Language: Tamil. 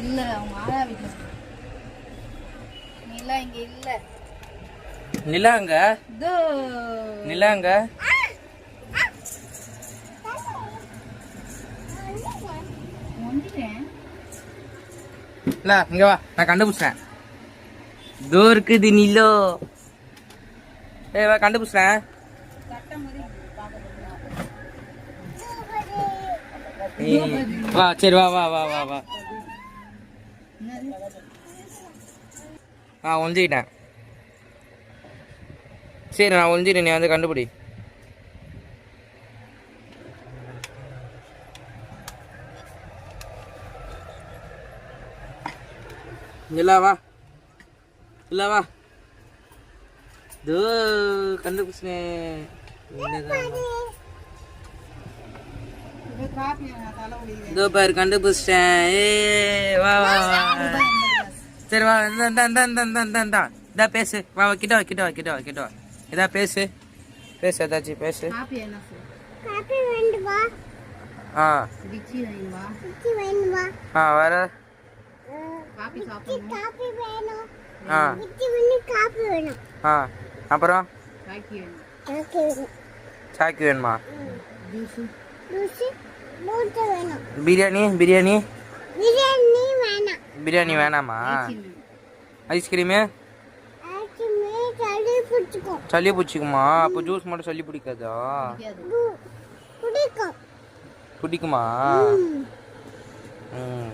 இல்ல அவங்க ஆயா வீட்டுல நிலா இங்க இல்ல. நிலாங்க நிலாங்க இல்ல இங்க வா. நான் கண்டுபிடிச்சேன் இதோ இருக்குது நிலோ. ஏய் வா கண்டுபிடிச்சேன் வா சரி வா வா வா வா வா. ஆ ஒழிஞ்சிக்கிட்டேன் சரி நான் ஒழிஞ்சிட்டேன் நீ வந்து கண்டுபிடி. இல்ல வா. இல்லை வா. தோ கண்டுபிடிச்சேன் இதோ பாரு கண்டுபிடிச்சிட்டேன். ஏ வா வா சரி வா இந்த இதா பேசு. வா கிட்ட வா கிட்ட வா கிட்ட வா கிட்ட வா. இதா பேசு. பேசு ஏதாச்சும் பேசு. ஆ. ஆ வேணும் ஆ. ஆ. அப்புறம்? சாக்கி வேணுமா. பிரியாணி பிரியாணி? பிரியாணி வேணாம். பிரியாணி வேணாமா? ஐஸ்கிரீமு? சளி பிடிச்சிக்கும். அப்போ ஜூஸ் மட்டும் சளி பிடிக்காதா? பிடிக்குமா. ம்.